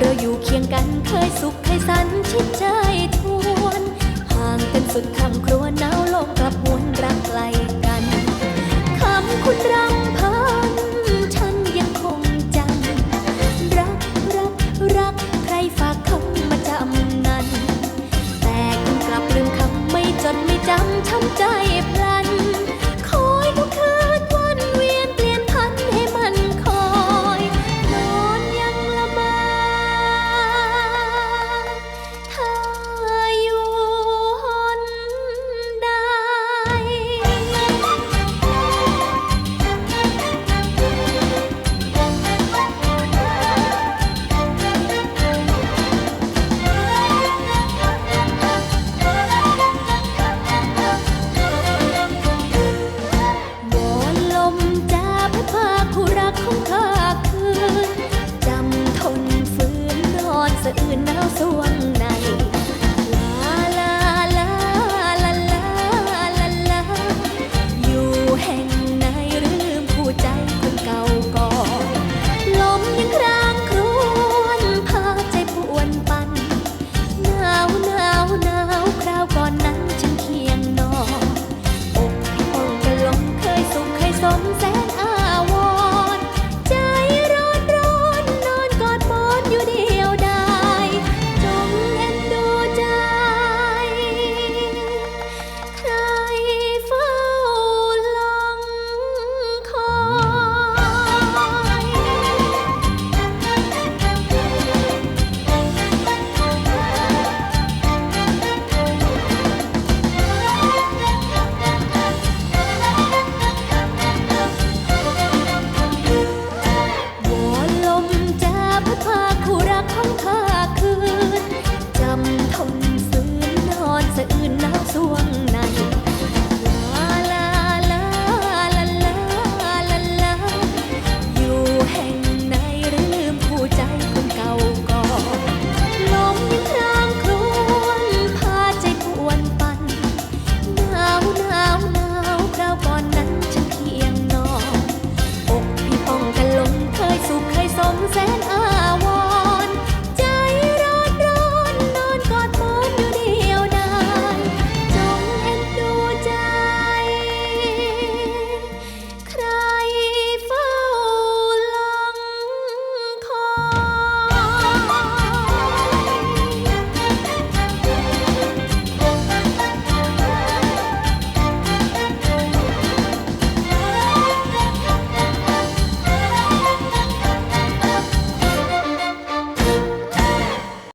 เราอยู่เคียงกันเคยสุขเคยสันชิดใจทวนห่างกันสุดคำครัวหนาวลงกลับวนรักไกลกันคำคุณรังพันฉันยังคงจำรักรักรักใครฝากคำมาจำนั้น แต่คุณกลับลืมคำไม่จดไม่จำช้ำใจ